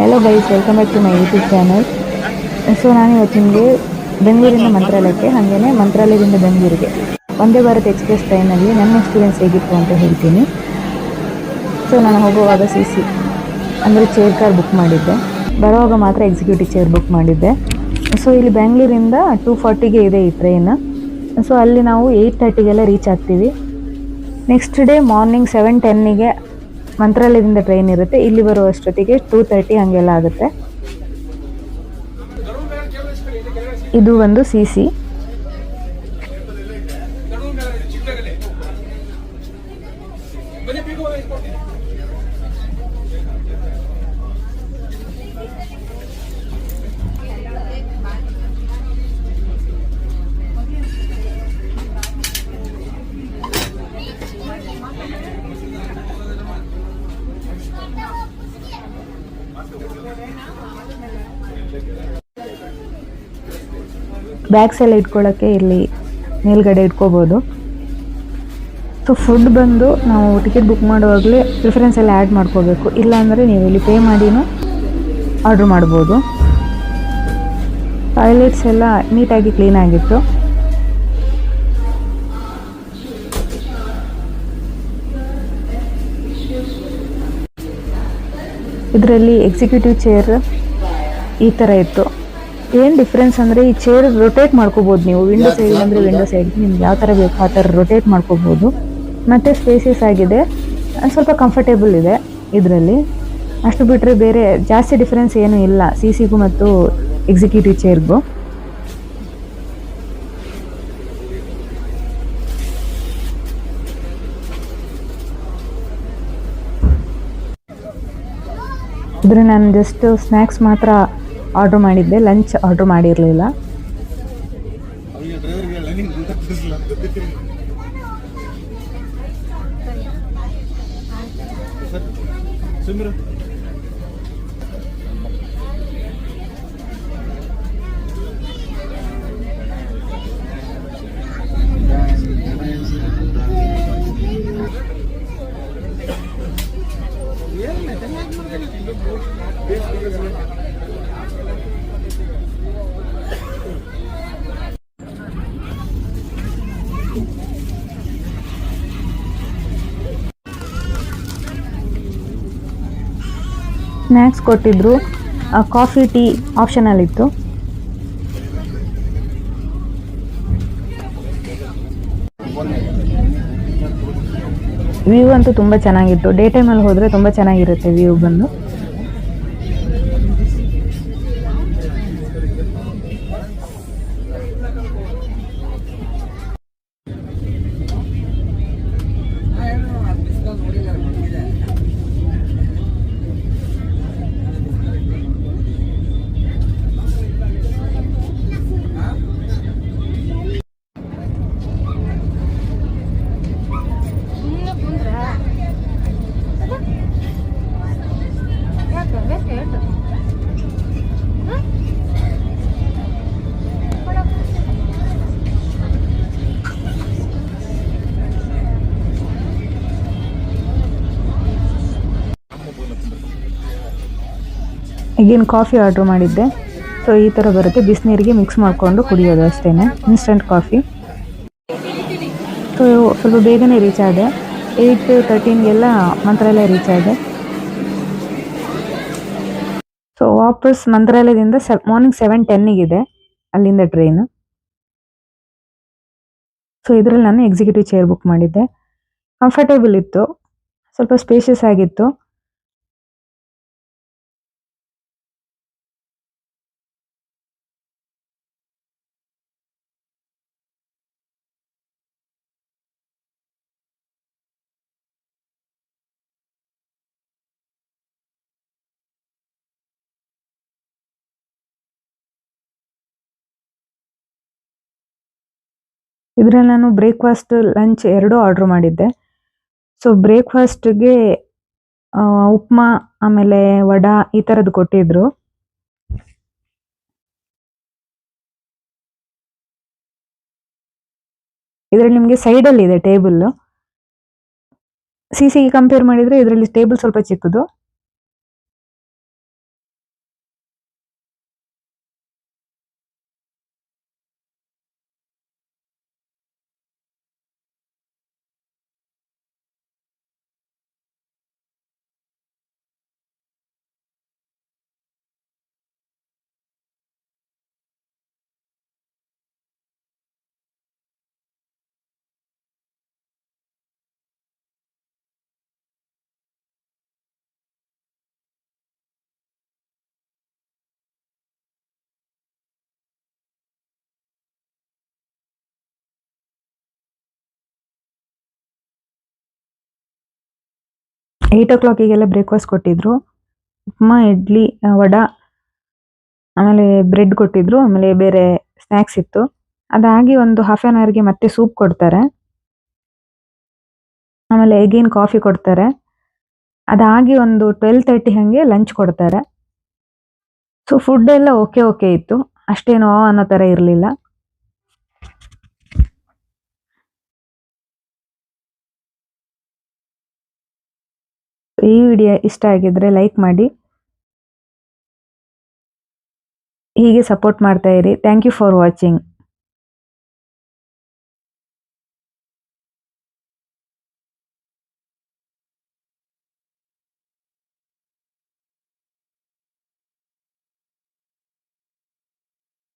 Hello guys welcome back to my YouTube channel so ನಾನು ಇವತ್ತು ನಿಮಗೆ ಬೆಂಗಳೂರಿಂದ ಮಂತ್ರಾಲಯಕ್ಕೆ ಹಾಗೆಯೇ ಮಂತ್ರಾಲಯದಿಂದ ಬೆಂಗಳೂರಿಗೆ. ಒಂದೇ ಭಾರತ್ ಎಕ್ಸ್ಪ್ರೆಸ್ ಟ್ರೈನಲ್ಲಿ ನನ್ನ ಎಕ್ಸ್ಪೀರಿಯೆನ್ಸ್ ಹೇಗಿತ್ತು ಅಂತ ಹೇಳ್ತೀನಿ. ಸೊ ನಾನು ಹೋಗುವಾಗ ಸಿ ಸಿ ಅಂದರೆ ಚೇರ್ ಕಾರ್ ಬುಕ್ ಮಾಡಿದ್ದೆ. ಬರುವಾಗ ಮಾತ್ರ ಎಕ್ಸಿಕ್ಯೂಟಿವ್ ಚೇರ್ ಬುಕ್ ಮಾಡಿದ್ದೆ. ಸೊ ಇಲ್ಲಿ ಬೆಂಗಳೂರಿಂದ ಟೂ ಫಾರ್ಟಿಗೆ ಇದೆ ಈ ಟ್ರೈನ್ ಸೊ ಅಲ್ಲಿ ನಾವು ಏಯ್ಟ್ ತರ್ಟಿಗೆಲ್ಲ ರೀಚ್ ಆಗ್ತೀವಿ. ನೆಕ್ಸ್ಟ್ ಡೇ ಮಾರ್ನಿಂಗ್ ಸೆವೆನ್ ಟೆನ್ನಿಗೆ ಮಂತ್ರಾಲಯದಿಂದ ಟ್ರೈನ್ ಇರುತ್ತೆ. ಇಲ್ಲಿ ಬರುವಷ್ಟೊತ್ತಿಗೆ ಟೂ ತರ್ಟಿ ಹಂಗೆಲ್ಲ ಆಗುತ್ತೆ. ಇದು ಒಂದು ಸಿ ಸಿ ಬ್ಯಾಗ್ಸ್ ಎಲ್ಲ ಇಟ್ಕೊಳ್ಳೋಕ್ಕೆ ಇಲ್ಲಿ ಮೇಲ್ಗಡೆ ಇಟ್ಕೋಬೋದು. ಸೊ ಫುಡ್ ಬಂದು ನಾವು ಟಿಕೆಟ್ ಬುಕ್ ಮಾಡುವಾಗಲೇ ಪ್ರಿಫರೆನ್ಸ್ ಎಲ್ಲ ಆ್ಯಡ್ ಮಾಡ್ಕೋಬೇಕು. ಇಲ್ಲಾಂದರೆ ನೀವು ಇಲ್ಲಿ ಪೇ ಮಾಡಿನೂ ಆರ್ಡ್ರ್ ಮಾಡ್ಬೋದು. ಟಾಯ್ಲೆಟ್ಸ್ ಎಲ್ಲ ನೀಟಾಗಿ ಕ್ಲೀನ್ ಆಗಿತ್ತು. ಇದರಲ್ಲಿ ಎಕ್ಸಿಕ್ಯೂಟಿವ್ ಚೇರ್ ಈ ಥರ ಇತ್ತು. ಏನು ಡಿಫ್ರೆನ್ಸ್ ಅಂದರೆ ಈ ಚೇರ್ ರೊಟೇಟ್ ಮಾಡ್ಕೋಬೋದು ನೀವು ವಿಂಡೋ ಸೈಡ್ ಅಂದರೆ ವಿಂಡೋ ಸೈಡ್ ನಿಮ್ಗೆ ಯಾವ ಥರ ಬೇಕು ಆ ಥರ ರೊಟೇಟ್ ಮಾಡ್ಕೋಬೋದು. ಮತ್ತು ಸ್ಪೇಸಿಯಸ್ ಆಗಿದೆ. ಸ್ವಲ್ಪ ಕಂಫರ್ಟೇಬಲ್ ಇದೆ ಇದರಲ್ಲಿ. ಅಷ್ಟು ಬಿಟ್ಟರೆ ಬೇರೆ ಜಾಸ್ತಿ ಡಿಫ್ರೆನ್ಸ್ ಏನೂ ಇಲ್ಲ ಸಿ ಸಿಗೂ ಮತ್ತು ಎಕ್ಸಿಕ್ಯೂಟಿವ್ ಚೇರ್ಗೂ ಇದ್ರೆ ನಾನು ಜಸ್ಟ್ ಸ್ನ್ಯಾಕ್ಸ್ ಮಾತ್ರ ಆರ್ಡ್ರ್ ಮಾಡಿದ್ದೆ ಲಂಚ್ ಆರ್ಡ್ರ್ ಮಾಡಿರಲಿಲ್ಲ. ಸ್ನ್ಯಾಕ್ಸ್ ಕೊಟ್ಟಿದ್ರು. ಕಾಫಿ ಟೀ ಆಪ್ಷನಲ್ಲಿತ್ತು ವ್ಯೂ ಅಂತೂ ತುಂಬ ಚೆನ್ನಾಗಿತ್ತು. ಡೇ ಟೈಮಲ್ಲಿ ಹೋದರೆ ತುಂಬ ಚೆನ್ನಾಗಿರುತ್ತೆ ವ್ಯೂ ಬಂದು. ಈಗೇನು ಕಾಫಿ ಆರ್ಡ್ರ್ ಮಾಡಿದ್ದೆ. ಸೊ ಈ ಥರ ಬರುತ್ತೆ. ಬಿಸಿನೀರಿಗೆ ಮಿಕ್ಸ್ ಮಾಡಿಕೊಂಡು ಕುಡಿಯೋದು ಅಷ್ಟೇ ಇನ್ಸ್ಟಂಟ್ ಕಾಫಿ ಸೊ ಸ್ವಲ್ಪ ಬೇಗನೆ ರೀಚ್ ಆದೆ. ಏಯ್ಟ್ ತರ್ಟೀನ್ಗೆಲ್ಲ ಮಂತ್ರಾಲಯ ರೀಚ್ ಆದೆ. ಸೊ ವಾಪಸ್ ಮಂತ್ರಾಲಯದಿಂದ ಸೆ ಮಾರ್ನಿಂಗ್ ಸೆವೆನ್ ಟೆನ್ನಿಗಿದೆ ಅಲ್ಲಿಂದ ಟ್ರೈನು ಸೊ ಇದರಲ್ಲಿ ನಾನು ಎಕ್ಸಿಕ್ಯೂಟಿವ್ ಚೇರ್ ಬುಕ್ ಮಾಡಿದ್ದೆ. ಕಂಫರ್ಟೇಬಲ್ ಇತ್ತು. ಸ್ವಲ್ಪ ಸ್ಪೇಷಿಯಸ್ ಆಗಿತ್ತು. ಇದರಲ್ಲಿ ನಾನು ಬ್ರೇಕ್ಫಾಸ್ಟ್ ಲಂಚ್ ಎರಡೂ ಆರ್ಡ್ರ್ ಮಾಡಿದ್ದೆ. ಸೊ ಬ್ರೇಕ್ಫಾಸ್ಟ್ಗೆ ಉಪ್ಮಾ, ಆಮೇಲೆ ವಡಾ ಈ ಥರದ್ದು ಕೊಟ್ಟಿದ್ರು. ಇದರಲ್ಲಿ ನಿಮಗೆ ಸೈಡಲ್ಲಿದೆ ಇದೆ ಟೇಬಲ್ ಸಿ ಸಿಗೆ ಕಂಪೇರ್ ಮಾಡಿದರೆ ಇದರಲ್ಲಿ ಟೇಬಲ್ ಸ್ವಲ್ಪ ಚಿಕ್ಕದು. ಏಯ್ಟ್ ಓ ಕ್ಲಾಕಿಗೆಲ್ಲ ಬ್ರೇಕ್ಫಾಸ್ಟ್ ಕೊಟ್ಟಿದ್ರು. ಉಪ್ಮಾ, ಇಡ್ಲಿ ವಡ, ಆಮೇಲೆ ಬ್ರೆಡ್ ಕೊಟ್ಟಿದ್ರು. ಆಮೇಲೆ ಬೇರೆ ಸ್ನ್ಯಾಕ್ಸ್ ಇತ್ತು. ಅದಾಗಿ ಒಂದು ಹಾಫ್ ಆನ್ ಅವರ್ಗೆ ಮತ್ತೆ ಸೂಪ್ ಕೊಡ್ತಾರೆ. ಆಮೇಲೆ ಎಗೇನ್ ಕಾಫಿ ಕೊಡ್ತಾರೆ. ಅದಾಗಿ ಒಂದು ಟ್ವೆಲ್ ತರ್ಟಿ ಹಾಗೆ ಲಂಚ್ ಕೊಡ್ತಾರೆ. ಸೊ ಫುಡ್ ಎಲ್ಲ ಓಕೆ ಓಕೆ ಇತ್ತು. ಅಷ್ಟೇನೋ ಅನ್ನೋ ಥರ ಇರಲಿಲ್ಲ. ಈ ವಿಡಿಯೋ ಇಷ್ಟ ಆಗಿದ್ರೆ ಲೈಕ್ ಮಾಡಿ. ಹೀಗೆ ಸಪೋರ್ಟ್ ಮಾಡ್ತಾ ಇರಿ. Thank you for watching